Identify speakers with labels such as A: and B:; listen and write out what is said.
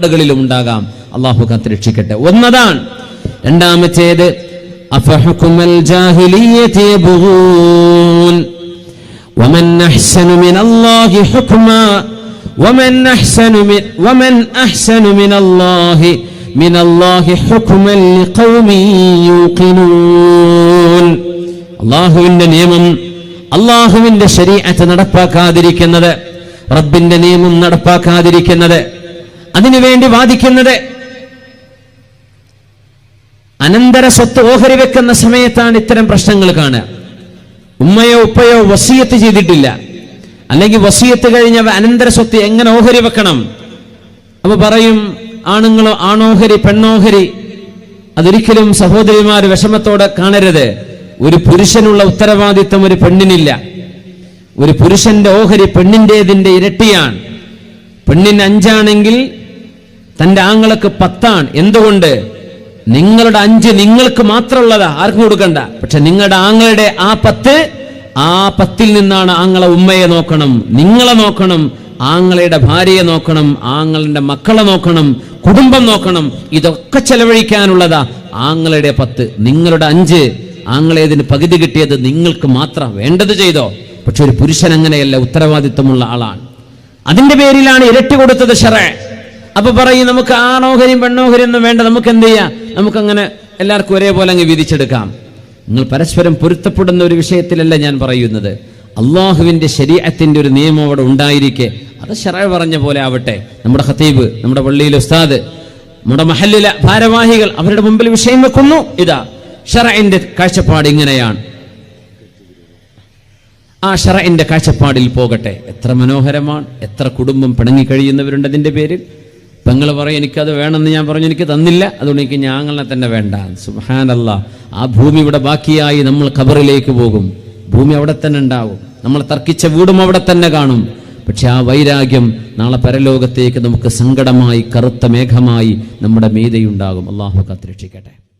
A: ും ഉണ്ടാകാം. അള്ളാഹു കാത്തിരക്ഷിക്കട്ടെ ഒന്നതാണ്. രണ്ടാമത്തേത് അള്ളാഹുവിന്റെ നിയമം അള്ളാഹുവിന്റെ ശരീരത്ത് നടപ്പാക്കാതിരിക്കുന്നത് റബ്ബിന്റെ നിയമം നടപ്പാക്കാതിരിക്കുന്നത് അതിനുവേണ്ടി വാദിക്കുന്നത് അനന്തര സ്വത്ത് ഓഹരി വെക്കുന്ന സമയത്താണ് ഇത്തരം പ്രശ്നങ്ങൾ കാണുക. ഉമ്മയോ ഉപ്പയോ വസീയത്ത് ചെയ്തിട്ടില്ല. അല്ലെങ്കിൽ വസീയത്ത് കഴിഞ്ഞ അനന്തര സ്വത്ത് എങ്ങനെ ഓഹരി വെക്കണം? അപ്പൊ പറയും ആണുങ്ങളോ ആണോഹരി പെണ്ണോഹരി അതൊരിക്കലും സഹോദരിമാർ വിഷമത്തോടെ കാണരുത്. ഒരു പുരുഷനുള്ള ഉത്തരവാദിത്വം ഒരു പെണ്ണിനില്ല. ഒരു പുരുഷന്റെ ഓഹരി പെണ്ണിന്റെതിന്റെ ഇരട്ടിയാണ്. പെണ്ണിന് അഞ്ചാണെങ്കിൽ തന്റെ ആങ്ങളക്ക് പത്താണ്. എന്തുകൊണ്ട്? നിങ്ങളുടെ അഞ്ച് നിങ്ങൾക്ക് മാത്രമുള്ളതാ. ആർക്കും കൊടുക്കണ്ട. പക്ഷെ നിങ്ങളുടെ ആങ്ങളുടെ ആ പത്ത് ആ പത്തിൽ നിന്നാണ് ആങ്ങളെ ഉമ്മയെ നോക്കണം നിങ്ങളെ നോക്കണം ആങ്ങളയുടെ ഭാര്യയെ നോക്കണം ആങ്ങളുടെ മക്കളെ നോക്കണം കുടുംബം നോക്കണം. ഇതൊക്കെ ചെലവഴിക്കാനുള്ളതാ ആങ്ങളുടെ പത്ത്. നിങ്ങളുടെ അഞ്ച് ആങ്ങളേതിന് പകുതി കിട്ടിയത് നിങ്ങൾക്ക് മാത്രം വേണ്ടത് ചെയ്തോ? പക്ഷെ ഒരു പുരുഷൻ അങ്ങനെയല്ല ഉത്തരവാദിത്വമുള്ള ആളാണ്. അതിന്റെ പേരിലാണ് ഇരട്ടി കൊടുത്തത് ഷറേ. അപ്പൊ പറയും നമുക്ക് ആണോഹരിയും പെണ്ണോഹരി ഒന്നും വേണ്ട. നമുക്ക് എന്ത് ചെയ്യാം? നമുക്കങ്ങനെ എല്ലാവർക്കും ഒരേപോലെ അങ്ങ് വിധിച്ചെടുക്കാം. നിങ്ങൾ പരസ്പരം പൊരുത്തപ്പെടുന്ന ഒരു വിഷയത്തിലല്ല ഞാൻ പറയുന്നത്. അള്ളാഹുവിന്റെ ശരീരത്തിന്റെ ഒരു നിയമം അവിടെ ഉണ്ടായിരിക്കെ. അത് ഷറ പറഞ്ഞ പോലെ ആവട്ടെ. നമ്മുടെ ഹത്തീബ് നമ്മുടെ പള്ളിയിലെ ഉസ്താദ് നമ്മുടെ മഹല്ലിലെ ഭാരവാഹികൾ അവരുടെ മുമ്പിൽ വിഷയം വെക്കുന്നു. ഇതാ ഷറന്റെ കാഴ്ചപ്പാട് ഇങ്ങനെയാണ്. ആ ഷറന്റെ കാഴ്ചപ്പാടിൽ പോകട്ടെ. എത്ര മനോഹരമാണ് എത്ര കുടുംബം പിണങ്ങി കഴിയുന്നവരുണ്ട് അതിന്റെ പേരിൽ. പെങ്ങൾ പറയും എനിക്കത് വേണമെന്ന് ഞാൻ പറഞ്ഞു എനിക്ക് തന്നില്ല. അതുകൊണ്ട് എനിക്ക് ഞാങ്ങളെ തന്നെ വേണ്ട. സുഹാനല്ല ആ ഭൂമി ഇവിടെ ബാക്കിയായി നമ്മൾ ഖബറിലേക്ക് പോകും. ഭൂമി അവിടെ തന്നെ ഉണ്ടാവും. നമ്മൾ തർക്കിച്ച വീടും അവിടെ തന്നെ കാണും. പക്ഷെ ആ വൈരാഗ്യം നാളെ പരലോകത്തേക്ക് നമുക്ക് സങ്കടമായി കറുത്ത മേഘമായി നമ്മുടെ മീതയുണ്ടാകും. അള്ളാഹു കാത്തിരക്ഷിക്കട്ടെ.